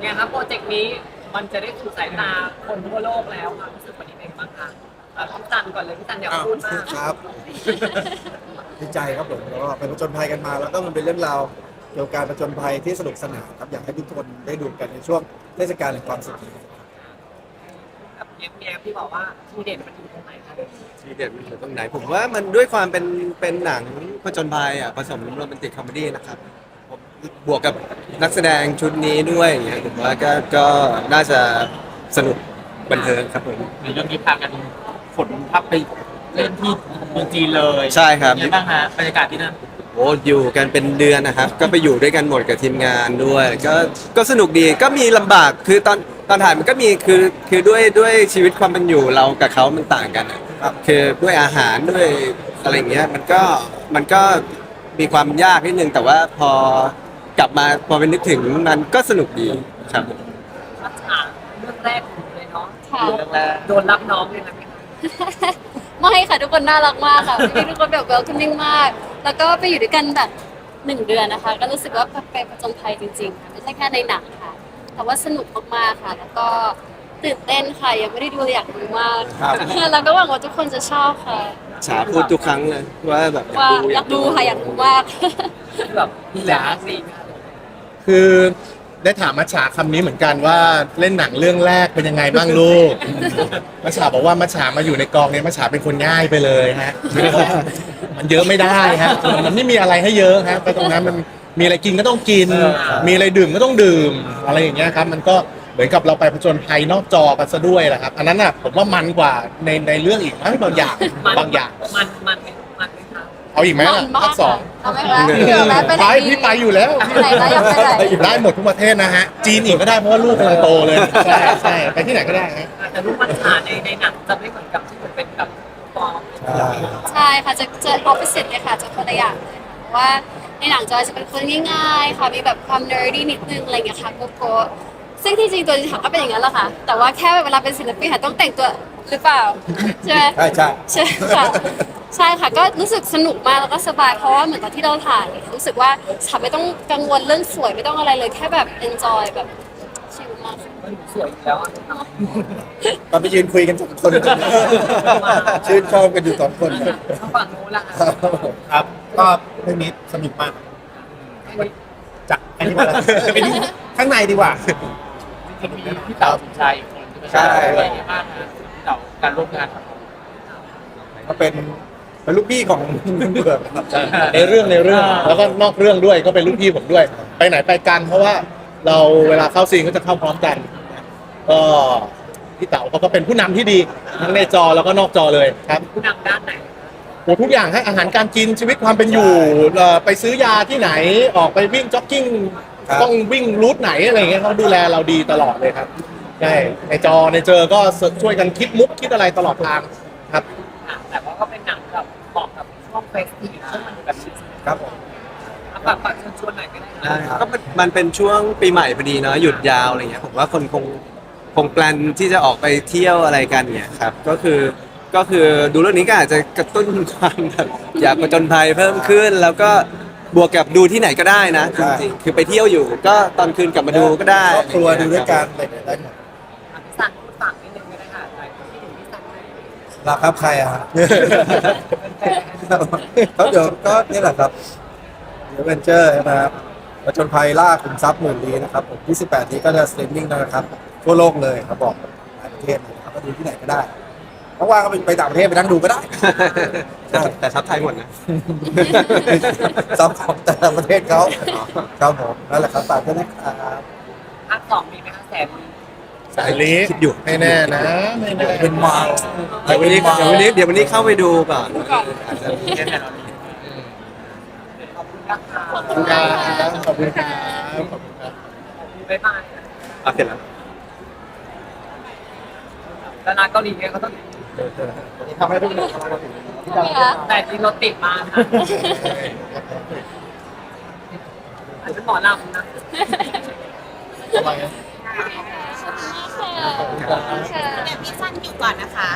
เป็นไงครับโปรเจกต์นี้มันจะได้ถูกสายตาคนทั่วโลกแล้วค่ะรู้สึกวันนี้เป็นไงบ้างคะเอาพี่ตันก่อนเลยพี่ตันอยากอ้าวพูดมากครับดีใจครับผมแล้วก็ไปผจญภัยกันมาแล้วก็มันเป็นเรื่องราวเกี่ยวกับการผจญภัยที่สนุกสนานครับอยากให้ทุกคนได้ดูกันในช่วงเทศกาลแห่งความสุขนี้กับเมียเมียพี่บอกว่าทีเด็ดมันอยู่ตรงไหนคะทีเด็ดมันอยู่ตรงไหน ผมว่ามันด้วยความเป็นเป็นหนังผจญภัยอะผสมโรแมนติกคอมเมดี้นะครับผม บวกกับนักแสดงชุดนี้ด้วยอย่างเงี้ยผมว่าก็ก็น่าจะสนุกบันเทิงครับผมในเรื่องนี้พากันขนภาพไปเล่นที่เมืองจีนเลยใช่ครับ เป็นไงบ้างฮะบรรยากาศที่นั่นโอ้อยู่กันเป็นเดือนนะครับ ก็ไปอยู่ด้วยกันหมดกับทีมงานด้วย ก็ก็สนุกดีก็มีลำบากคือตอนตอนถ่ายมันก็มีคือคือด้วยด้วยชีวิตความเป็นอยู่เรากับเขามันต่างกันอะครับคือด้วยอาหารด้วยอะไรอย่างเงี้ยมันก็มันก็มีความยากนิดนึงแต่ว่าพอ กลับมาพอไปนึกถึงมันก็สนุกดีครับรัชฉากเรื่องแรกของหนูเลยเนาะค่ะ เรื่องแรกโดนรับน้องเลยนะพี่ไม่ค่ะทุกคนน่ารักมากค่ะพี่ทุกคนแบบ welcoming มาก แล้วก็ไปอยู่ด้วยกันแบบหนึ่งเดือนนะคะ ก็รู้สึกว่าไปผจญภัยจริงๆค่ะไม่ใช่แค่ในหนังค่ะ แต่ว่าสนุกมากๆค่ะ แล้วก็ตื่นเต้นค่ะยังไม่ได้ดูเลยอยากดูมากครับแล้วก็หวังว่าทุกคนจะชอบค่ะ ฉาพูดทุกครั้งเลยว่าแบบว่าอยากดูค่ะอยากดูมาก แบบมีหลายซีน ค่ะคือได้ถามมัชชาคำนี้เหมือนกันว่าเล่นหนังเรื่องแรกเป็นยังไงบ้างลูก มัชชาบอกว่ามัชชามาอยู่ในกองเนี่ยมัชชาเป็นคนง่ายไปเลยฮะ มันเยอะไม่ได้ฮะ มันไม่มีอะไรให้เยอะฮะไปตรงนั้นมันมีอะไรกินก็ต้องกิน มีอะไรดื่มก็ต้องดื่ม อะไรอย่างเงี้ยครับ มันก็เหมือนกับเราไปผจญภัยนอกจอกันซะด้วยแหละครับ อันนั้นน่ะผมว่ามันกว่าในในเรื่องอีกมั้งบางอย่างมันบางอย่าง มันมันมันไหมคะ เอาอีกไหมมัล่ะนมาภากคสองเอาไหมคะเดี๋ยวแม่ไปไหนไปดีพี่ไปอยู่แล้วไปไหนแล้วอยากไปไหนได้หมดทุกประเทศนะฮะ จีนอีกก็ได้เพราะว่าลูกกำลังโตเลย ใช่ใช่ไปที่ไหนก็ได้ฮะ แต่รูปมัชฉาในในหนังจะไม่เหมือนกับที่มันเป็นแบบฟอร์มใช่ใช่ค่ะจะจะ opposite เลยค่ะจะคนละอย่างเลยค่ะเพราะว่าในหนังจอยจะเป็นคนง่ายๆค่ะมีแบบความ nerdy นิดนึงอะไรอย่างเงี้ยค่ะโกโก้ซึ่งที่จริงตัวจริงๆก็เป็นอย่างนั้นแหละค่ะ แต่ว่าแค่เวลาเป็นศิลปินค่ะต้องแต่งตัว หรือเปล่าใช่ไหม ใช่ใช่ ใช่ค่ะ ใช่ค่ะก็รู้สึกสนุกมากแล้วก็สบายเพราะว่าเหมือนตอนที่เราถ่าย รู้สึกว่าฉันไม่ต้องกังวลเรื่องสวยไม่ต้องอะไรเลยแค่แบบ enjoy แบบชิลมากค่ะมันสวยอยู่แล้วอะตอนไปยืนคุยกันสองคน ชื่นชอบกันอยู่สองคนข้างฝั่งนู้นละครัค่ะบผมครับ ก็เรื่องนี้สนุกมากจากอันนี้มาแล้วไปดูข้างในดีกว่าจะมีพี่เต๋าสุชัยอีกคนใช่ไหมเป็นยังไงบ้างฮะพี่เต๋า การร่วมงานกับเขาก็เป็นเป็นลูกพี่ของเบือกครับ ในเรื่องในเรื่องแล้วก็นอกเรื่องด้วยก็เป็นลูกพี่ผมด้วย ไปไหนไปกัน เพราะว่าเราเวลาเข้าซีนก็จะเข้าพร้อมกัน ก็พี่เต๋าเขาก็เป็นผู้นำที่ดีทั้งในจอแล้วก็นอกจอเลยครับผู้นำด้านไหนโอ้ทุกอย่างให้อาหารการกินชีวิตความเป็นอยู่เอ่อไปซื้อยาที่ไหนออกไปวิ่งจ็อกกิ้งต้องวิ่งรูทไหนอะไรอย่างเงี้ยเขาดูแลเราดีตลอดเลยครับ ใช่ในจอในเจอก็ช่วยกันคิดมุกคิดอะไรตลอดทางครับ ค่ะแต่ว่าก็เป็นหนังแบบเหมาะกับช่วงเฟสทีฟซึ่งมันแบบชิลครับผมๆฝากฝากเชิญชวนหน่อยก็ได้นะได้ก็มันมันเป็นช่วงปีใหม่พอดีเนาะหยุดยาวอะไรเงี้ยผมว่าคนคงคงแปลนที่จะออกไปเที่ยวอะไรกันเนี่ยครับก็คือก็คือดูเรื่องนี้ก็อาจจะกระตุ้นความแบบอยากประจนภัยเพิ่มขึ้น แล้วก็บวกกับดูที่ไหนก็ได้นะจริงๆคือไปเที่ยวอยู่ ก็ตอนคืนกลับมาดูก็ได้ครอบครัวดูด้วยกันอะไรอย่างเงี้ยได้หมด รักครับใครอะฮะเขาเดี๋ยวก็นี่แหละครับเดี๋ยวเวนเจอร์นะครับประจนภัยล่าขุมทรัพย์หมื่นลีนะครับผม28นี้ก็จะสตรีมมิ่งแล้วนะครับ ทั่วโลกเลยครับบอกหลายประเทศเลยนะครับก็ดูที่ไหนก็ได้ว่างๆก็ไปไปต่างประเทศไปนั่งดูก็ได้แต่แต่ซับไทยหมดนะซับของแต่ละประเทศเขาครับผมนั่นแหละครับฝากด้วยนะครับภาคสองมีไหมคะแสนมี สายลีคิดอยู่ ไม่แน่นะไม่แน่เป็นมาเดี๋ยววันนี้เดี๋ยววันนี้เดี๋ยววันนี้เข้าไปดูก่อนอาจจะแค่ไหนเราดีขอบคุณนะคะขอบคุณครับขอบคุณครับขอบคุณครับบ๊ายบายเอาเสร็จแล้วดาราเกาหลีเนี่ยเขาต้องทำให้ทุกคนใช่ไหมคะแต่จริงรถติดมากค่ะอาจจะหมอลำนะ ขอบคุณมากค่ะขอบคุณค่ะเดี๋ยวพี่สั้นอยู่ก่อนนะคะ